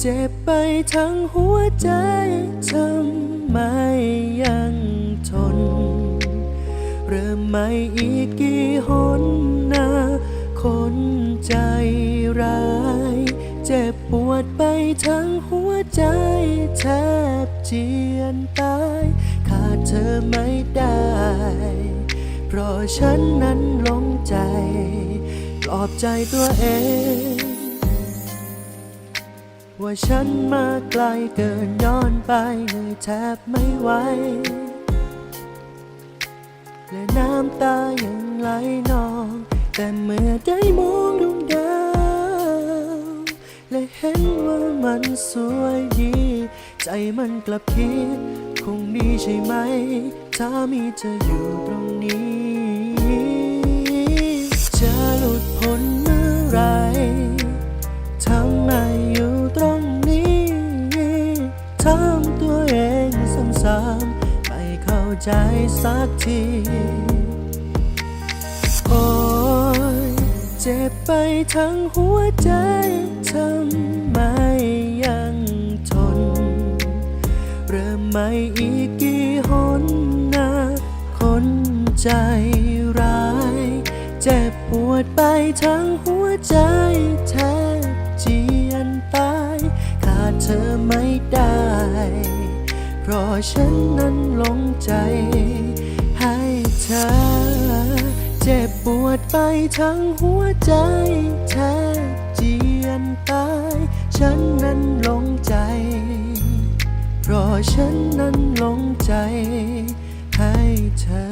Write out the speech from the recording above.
เจ็บไปทั้งหัวใจทำไมยังทน เริ่มใหม่อีกกี่หนนะคนใจร้าย เจ็บปวดไปทั้งหัวใจแทบเจียนตาย ขาดเธอไม่ได้ เพราะฉันนั้นหลงใจ ปลอบใจตัวเอง ว่าฉันมาไกลเกินย้อนไปเหนื่อยแทบไม่ไหว และน้ำตายังไหลนอง แต่เมื่อได้มองดวงดาว และเห็นว่ามันสวยดี ใจมันกลับคิด คงดีใช่ไหม ถ้ามีเธออยู่ตรงนี้ ทำตัวเองซ้ำๆไม่เข้าใจสักที โอ้ยเจ็บไปทั้งหัวใจทำไมยังทน เริ่มใหม่อีกกี่หนนะคนใจร้าย เจ็บปวดไปทั้งหัวใจ เพราะฉันนั้นหลงใจ ให้เธอ เจ็บปวดไปทั้งหัวใจแทบเจียนตาย ฉันนั้นหลงใจ เพราะฉันนั้นหลงใจ ให้เธอ